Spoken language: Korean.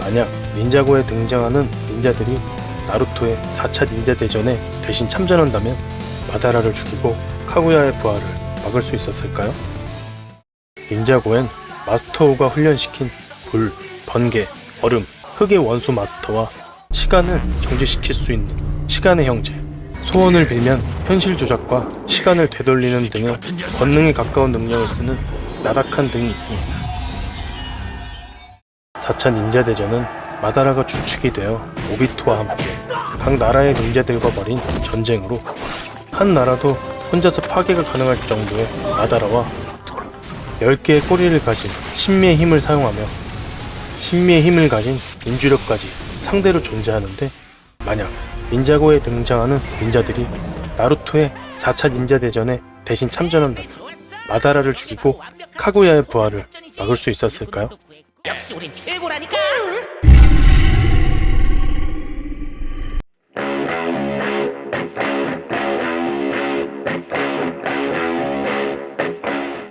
만약 닌자고에 등장하는 닌자들이 나루토의 4차 닌자 대전에 대신 참전한다면 마다라를 죽이고 카구야의 부활을 막을 수 있었을까요? 닌자고엔 마스터우가 훈련시킨 불, 번개, 얼음, 흙의 원소 마스터와 시간을 정지시킬 수 있는 시간의 형제, 소원을 빌면 현실 조작과 시간을 되돌리는 등의 권능에 가까운 능력을 쓰는 나락한 등이 있습니다. 4차 닌자 대전은 마다라가 주축이 되어 오비토와 함께 각 나라의 닌자들과 벌인 전쟁으로 한 나라도 혼자서 파괴가 가능할 정도의 마다라와 10개의 꼬리를 가진 신미의 힘을 사용하며 신미의 힘을 가진 인주력까지 상대로 존재하는데 만약 닌자고에 등장하는 닌자들이 나루토의 4차 닌자 대전에 대신 참전한다면 마다라를 죽이고 카구야의 부활을 막을 수 있었을까요? 역시 우린 최고라니까.